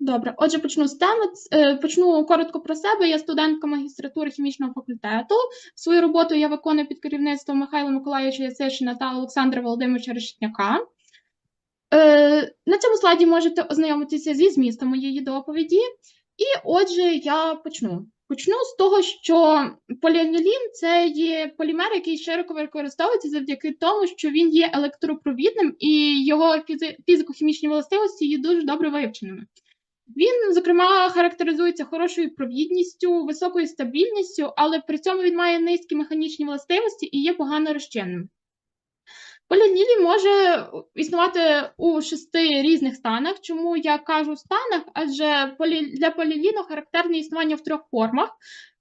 Добре, отже, почну з теми. Е, почну коротко про себе. Я студентка магістратури хімічного факультету. Свою роботу я виконую під керівництвом Михайла Миколаївича Ясишина та Олександра Володимировича Решетняка. Е, на цьому слайді можете ознайомитися зі змістом моєї доповіді. І отже, я почну. Почну з того, що поліанілін це є полімер, який широко використовується завдяки тому, що він є електропровідним і його фізико-хімічні властивості є дуже добре вивченими. Він, зокрема, характеризується хорошою провідністю, високою стабільністю, але при цьому він має низькі механічні властивості і є погано розчинним. Поліанілін може існувати у шести різних станах. Чому я кажу станах? Адже для поліаліну характерне існування в трьох формах: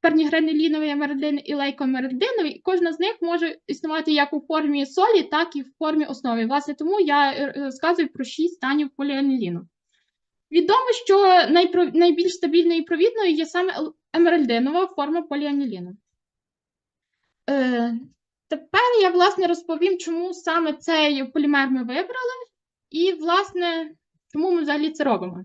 пернігранеліновий америдин і лейкоамеридиновий, і кожна з них може існувати як у формі солі, так і в формі основи. Власне, тому я е, розказую про шість станів поліаніліну. Відомо, що найбільш стабільною і провідною є саме емеральдинова форма поліаніліну. Е, Тепер я, власне, розповім, чому саме цей полімер ми вибрали, і, власне, чому ми взагалі це робимо.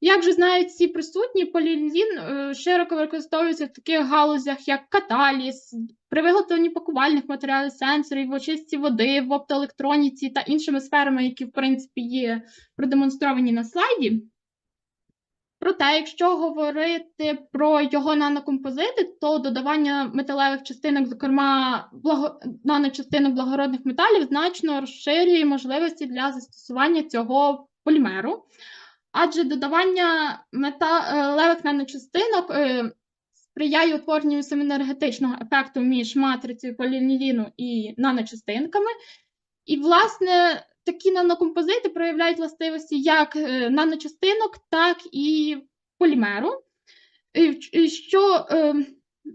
Як же знають всі присутні, поліанілін е, широко використовується в таких галузях, як каталіз, при виготовленні пакувальних матеріалів, сенсорів, в очистці води, в оптоелектроніці та іншими сферами, які, в принципі, є продемонстровані на слайді. Проте, якщо говорити про його нанокомпозити, то додавання металевих частинок, зокрема благо... наночастинок благородних металів, значно розширює можливості для застосування цього полімеру, адже додавання металевих наночастинок е, сприяє утворенню семінергетичного ефекту між матрицею полініліну і наночастинками. І, власне, такі нанокомпозити проявляють властивості як е, наночастинок, так і полімеру. Що е,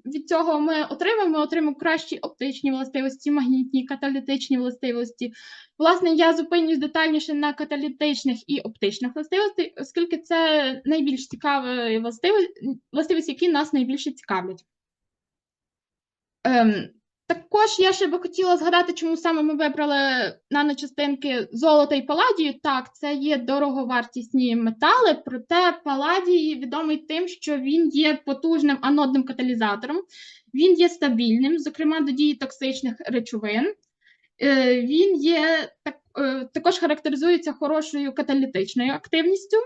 від цього ми отримаємо? Ми отримаємо кращі оптичні властивості, магнітні, каталітичні властивості. Власне, я зупинюсь детальніше на каталітичних і оптичних властивостях, оскільки це найбільш цікаві властивості, які нас найбільше цікавлять. Ем, також я ще би хотіла згадати, чому саме ми вибрали наночастинки золота і паладію. Так, це є дороговартісні метали, проте паладій відомий тим, що він є потужним анодним каталізатором, він є стабільним, зокрема до дії токсичних речовин. Е, він є е, також характеризується хорошою каталітичною активністю.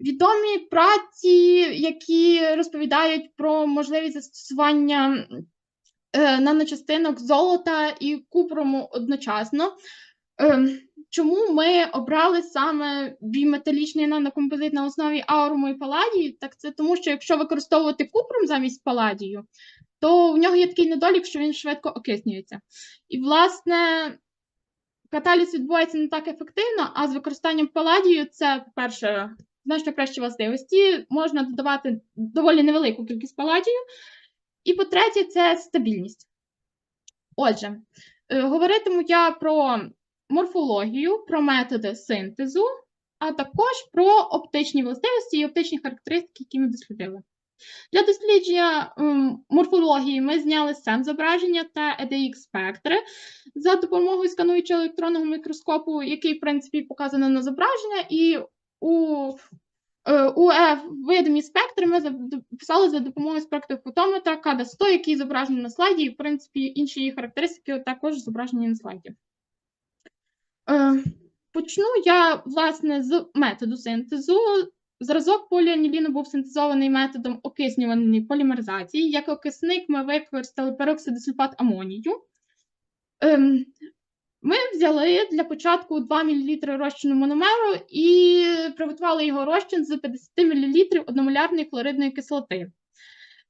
Відомі праці, які розповідають про можливість застосування наночастинок золота і купрому одночасно. Ем, чому ми обрали саме біметалічний нанокомпозит на основі ауруму і паладію? Так це тому, що якщо використовувати купрум замість паладію, то в нього є такий недолік, що він швидко окиснюється. І, власне, каталіз відбувається не так ефективно, а з використанням паладію це, по-перше, значно кращі властивості, можна додавати доволі невелику кількість паладію. І по-третє, це стабільність. Отже, е, говоритиму я про морфологію, про методи синтезу, а також про оптичні властивості і оптичні характеристики, які ми дослідили. Для дослідження морфології ми зняли сем зображення та EDX спектри за допомогою скануючого електронного мікроскопу, який, в принципі, показано на зображення, і у Е, у видимі спектри ми записали за допомогою спектрофотометра када 100, який зображений на слайді, і, в принципі, інші її характеристики також зображені на слайді. Е, почну я, власне, з методу синтезу. Зразок поліаніліну був синтезований методом окиснюваної полімеризації. Як окисник ми використали пероксидисульфат амонію. Ми взяли для початку 2 мл розчину мономеру і приготували його розчин з 50 мл одномолярної хлоридної кислоти.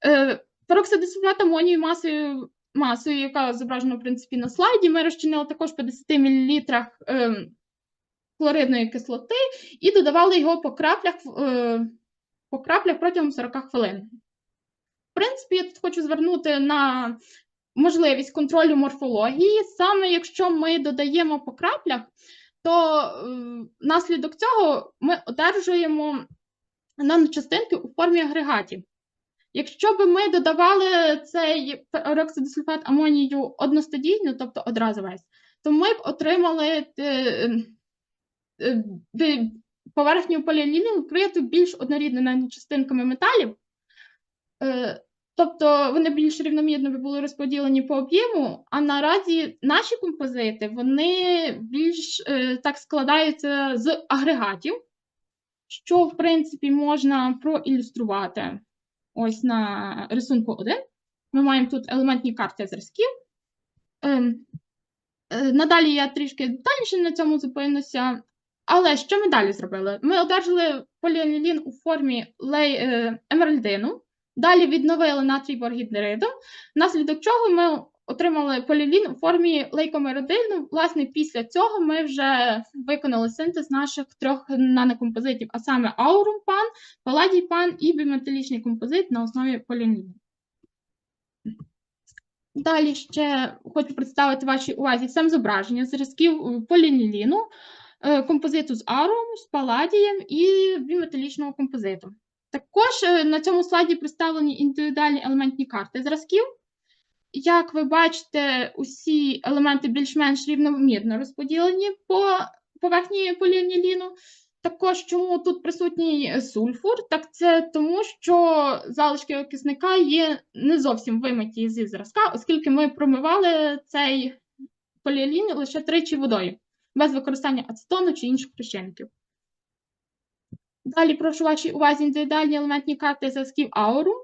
Е, Пероксидисульфат амонію масою, масою, яка зображена в принципі на слайді, ми розчинили також в 50 мл е, хлоридної кислоти і додавали його по краплях, е, по краплях протягом 40 хвилин. В принципі, я тут хочу звернути на можливість контролю морфології. Саме якщо ми додаємо по краплях, то е, внаслідок цього ми одержуємо наночастинки у формі агрегатів. Якщо б ми додавали цей пероксидисульфат амонію одностадійно, тобто одразу весь, то ми б отримали е, е, поверхню поліаліну вкриту більш однорідними частинками металів. Тобто вони більш рівномірно були розподілені по об'єму, а наразі наші композити вони більш е, так складаються з агрегатів, що, в принципі, можна проілюструвати ось на рисунку 1. Ми маємо тут елементні карти зразків. Ем, е, Надалі я трішки детальніше на цьому зупинюся. Але що ми далі зробили? Ми одержали поліанілін у формі е, емеральдину, далі відновили натрій боргіднеридом, внаслідок чого ми отримали поліалін у формі лейкомеридину. Власне, після цього ми вже виконали синтез наших трьох нанокомпозитів, а саме аурумпан, паладій-пан і біметалічний композит на основі поліаніну. Далі ще хочу представити вашій увазі сам зображення зразків полініліну, е, композиту з аром, з паладієм і біметалічного композиту. Також е, на цьому слайді представлені індивідуальні елементні карти зразків. Як ви бачите, усі елементи більш-менш рівномірно розподілені по поверхні поліаніліну. Також чому тут присутній сульфур? Так це тому, що залишки окисника є не зовсім вимиті зі зразка, оскільки ми промивали цей поліалін лише тричі водою, без використання ацетону чи інших розчинників. Далі прошу вашій увазі індивідуальні елементні карти зразків аурум,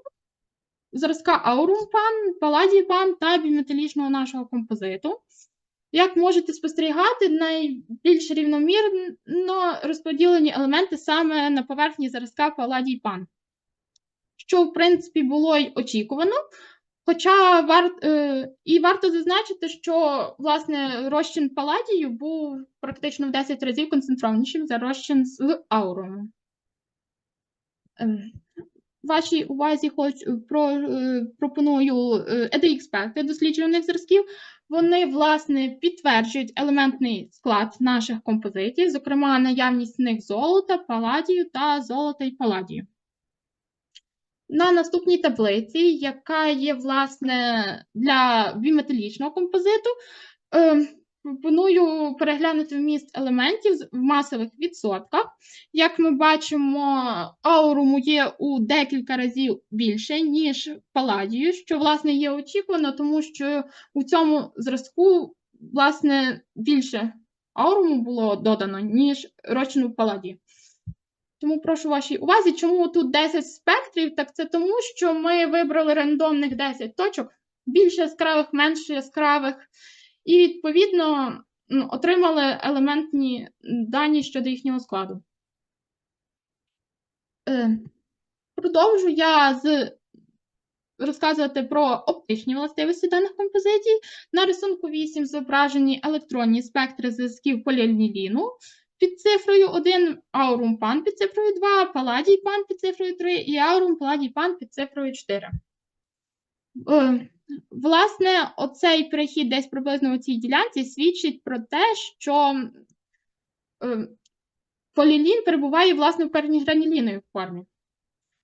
зразка аурум пан, паладій пан та біметалічного нашого композиту. Як можете спостерігати, найбільш рівномірно розподілені елементи саме на поверхні зразка паладій пан, що, в принципі, було й очікувано. Хоча вар... е, і варто зазначити, що власне розчин паладію був практично в 10 разів концентрованішим за розчин з аурумом. Ем, Вашій увазі хоч про, е, пропоную EDX-спектри досліджуваних зразків. Вони, власне, підтверджують елементний склад наших композитів, зокрема, наявність в них золота, паладію та золота і паладію. На наступній таблиці, яка є, власне, для біметалічного композиту, е, пропоную переглянути вміст елементів в масових відсотках. Як ми бачимо, ауруму є у декілька разів більше, ніж паладію, що, власне, є очікувано, тому що у цьому зразку, власне, більше ауруму було додано, ніж розчину паладію. Тому прошу вашій увазі, чому тут 10 спектрів? Так це тому, що ми вибрали рандомних 10 точок, більш яскравих, менш яскравих, і, відповідно, отримали елементні дані щодо їхнього складу. Е, Продовжу я з розказувати про оптичні властивості даних композицій. На рисунку 8 зображені електронні спектри зв'язків поліаніліну під цифрою 1, аурум пан під цифрою 2, паладій пан під цифрою 3 і аурум паладій пан під цифрою 4. Власне, оцей перехід десь приблизно у цій ділянці свідчить про те, що е, полілін перебуває власне в перніграніліновій формі.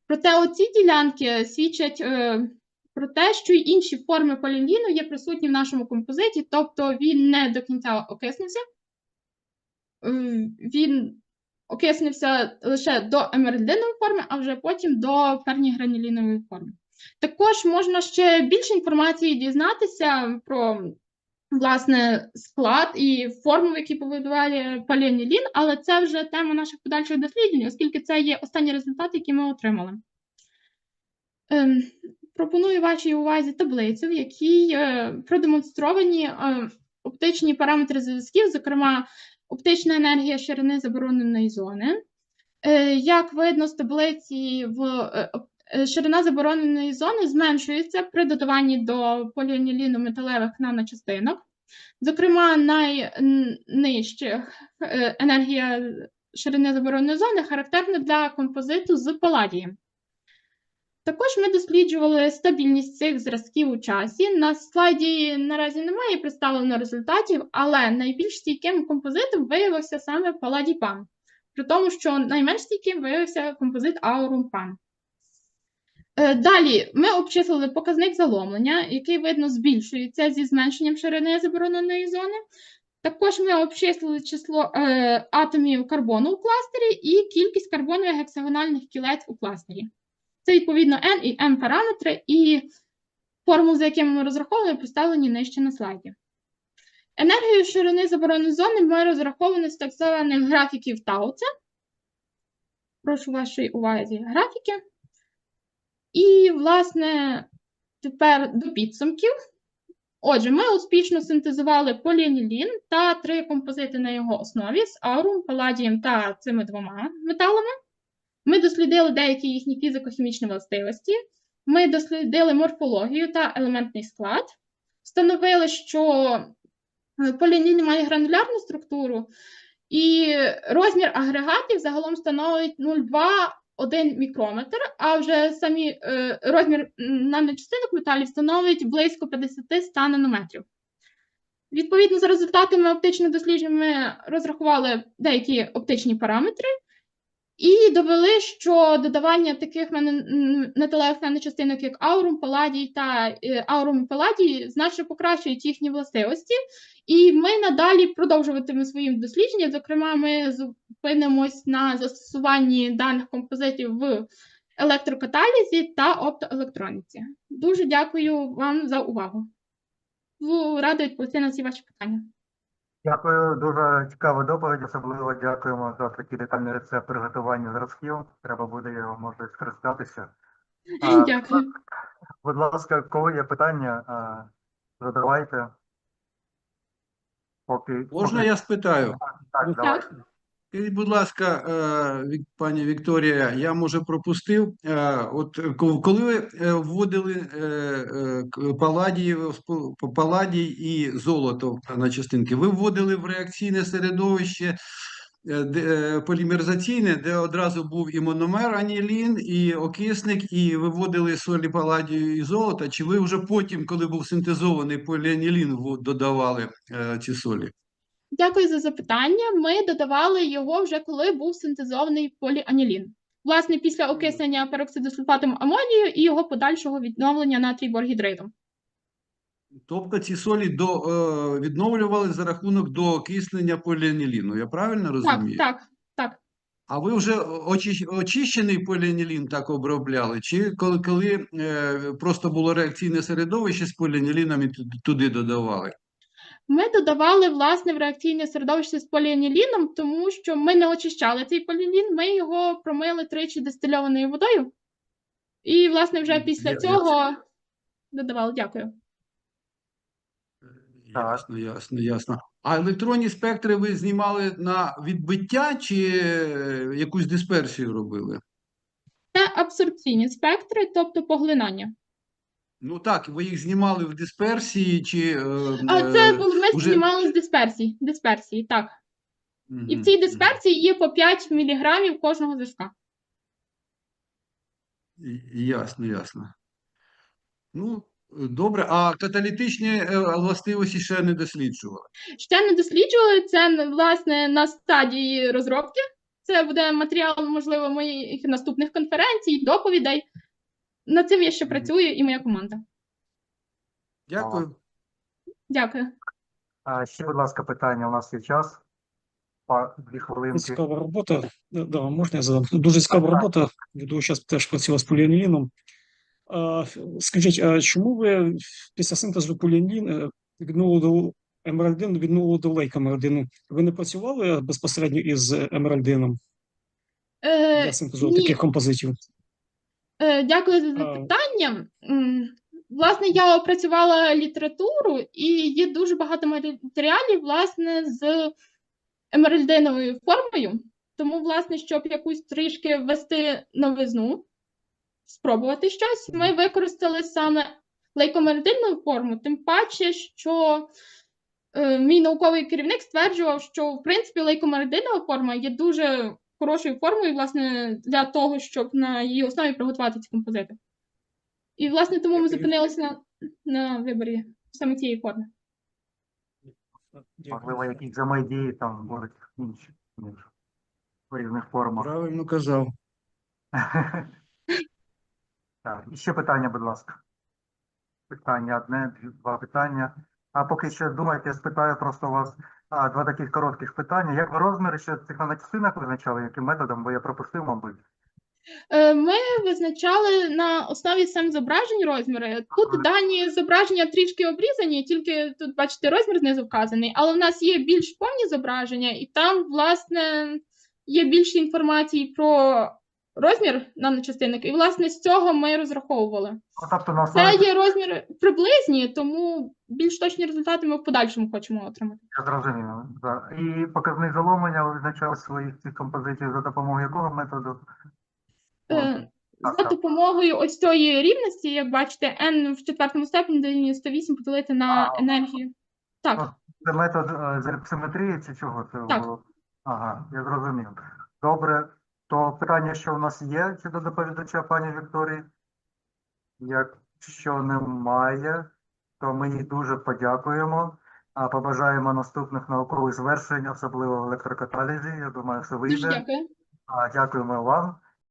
Проте оці ділянки свідчать е, про те, що й інші форми поліліну є присутні в нашому композиті, тобто він не до кінця окиснився, е, він окиснився лише до емеральдинової форми, а вже потім до пернігранілінової форми. Також можна ще більше інформації дізнатися про власне склад і форму, в якій побудували поліанілін, але це вже тема наших подальших досліджень, оскільки це є останні результати, які ми отримали. Ем, пропоную вашій увазі таблицю, в якій е, продемонстровані е, оптичні параметри зв'язків, зокрема оптична енергія ширини забороненої зони. Е, як видно з таблиці, в ширина забороненої зони зменшується при додаванні до поліаніліну металевих наночастинок. Зокрема, найнижча е, енергія ширини забороненої зони характерна для композиту з паладієм. Також ми досліджували стабільність цих зразків у часі. На слайді наразі немає представлено результатів, але найбільш стійким композитом виявився саме паладій пан, при тому, що найменш стійким виявився композит аурум пан. Е, далі ми обчислили показник заломлення, який видно збільшується зі зменшенням ширини забороненої зони. Також ми обчислили число е, атомів карбону у кластері і кількість карбонових гексагональних кілець у кластері. Це відповідно N і M параметри, і формули, за якими ми розраховували, поставлені нижче на слайді. Енергію ширини забороненої зони ми розраховували з так званих графіків Тауца. Прошу вашої уваги графіки. І, власне, тепер до підсумків. Отже, ми успішно синтезували поліанілін та три композити на його основі з аурум, паладієм та цими двома металами. Ми дослідили деякі їхні фізико-хімічні властивості. Ми дослідили морфологію та елементний склад. Встановили, що е, поліанілін має гранулярну структуру, і розмір агрегатів загалом становить 0,2-1 мікрометр, а вже самі е, розмір наночастинок металів становить близько 50-100 нанометрів. Відповідно, за результатами оптичних досліджень ми розрахували деякі оптичні параметри і довели, що додавання таких металевих наночастинок, як аурум, паладій та е, аурум і паладій, значно покращують їхні властивості. І ми надалі продовжуватимемо свої дослідження. Зокрема, ми зупинимось на застосуванні даних композитів в електрокаталізі та оптоелектроніці. Дуже дякую вам за увагу. Рада відповісти на всі ваші питання. Дякую, дуже цікава доповідь. Особливо дякуємо за такий детальний рецепт приготування зразків. Треба буде його може скористатися. Дякую. Будь ласка, коли є питання, задавайте. Поки Можна поки- я спитаю? так, давайте. Скажіть, будь ласка, е, пані Вікторія, я може пропустив. е, От коли ви е, вводили паладій, паладій і золото на частинки, ви вводили в реакційне середовище полімеризаційне, де одразу був і мономер анілін, і окисник, і ви вводили солі паладію і золота, чи ви вже потім, коли був синтезований поліанілін, додавали ці солі? Дякую за запитання. Ми додавали його вже коли був синтезований поліанілін. Власне, після окиснення пероксиду сульфатом амонію і його подальшого відновлення натрій боргідридом. Тобто ці солі до, е, відновлювали за рахунок доокиснення поліаніліну, я правильно розумію? так, так. А ви вже очищений поліанілін так обробляли? Чи коли, коли е, просто було реакційне середовище з поліаніліном і туди додавали? Ми додавали власне в реакційне середовище з поліаніліном, тому що ми не очищали цей поліанілін, ми його промили тричі дистильованою водою. І, власне, вже після Я- цього додавали. Дякую. Ясно, ясно, ясно. А електронні спектри ви знімали на відбиття чи е, якусь дисперсію робили? Це абсорбційні спектри, тобто поглинання. Ну так, ви їх знімали в дисперсії чи. е, А це е, ми уже- знімали з дисперсії. Дисперсії, так. І в цій дисперсії є по 5 мг кожного зв'язка. Ясно, ясно. Ну, добре, а каталітичні е, властивості ще не досліджували. Ще не досліджували це, власне, на стадії розробки. Це буде матеріал, можливо, моїх наступних конференцій, доповідей. Над цим я ще працюю і моя команда. Дякую. Дякую. А, ще, будь ласка, питання. У нас є час. Па- Дві хвилинки. Цікава робота. Да, да, можна я задам? Дуже цікава Так, так. робота. Веду зараз теж працював з поліаніліном. А, ф- скажіть, а чому ви після синтезу поліаніліну від нулу до емеральдину, від нулу до лейкамеральдину, ви не працювали безпосередньо із емеральдином Е, для синтезу ні. таких композитів? Е, Дякую за запитання. Власне, я опрацювала літературу, і є дуже багато матеріалів, власне, з емеральдиновою формою. Тому, власне, щоб якусь трішки ввести новизну, спробувати щось, ми використали саме лейкомеридинну форму, тим паче, що е, мій науковий керівник стверджував, що в принципі лейкомеридинова форма є дуже хорошою формою, власне, для того, щоб на її основі приготувати ці композити. І, власне, тому ми зупинилися на, на виборі саме цієї форми. Можливо, якісь взаємодії там будуть інші, ніж в різних формах. Правильно казав. Так, і ще питання, будь ласка. Питання одне, два питання. А поки що думайте, я спитаю просто вас, А, два таких коротких питання. Як ви розміри ще цих наночастинок визначали, яким методом, бо я пропустив, мабуть. Е, Ми визначали на основі сам зображень розміри. Тут дані зображення трішки обрізані, тільки тут, бачите, розмір знизу вказаний, але в нас є більш повні зображення, і там, власне, є більше інформації про розмір наночастинок, і, власне, з цього ми розраховували. Ну, тобто на Це є розміри приблизні, тому більш точні результати ми в подальшому хочемо отримати. я зрозумів. Да. І показник заломлення ви своїх цих композицій за допомогою якого методу? Е, Так, За так. допомогою ось цієї рівності, як бачите, n в четвертому степені дорівнює 108 поділити на А. енергію. Так, Це метод е, з симетрії чи чого це Так. було? Ага, я зрозумів. Добре, то питання, що у нас є щодо доповідача пані Вікторії? Якщо немає, то ми їй дуже подякуємо. А побажаємо наступних наукових звершень, особливо в електрокаталізі. Я думаю, що вийде. дякую. А, дякуємо вам.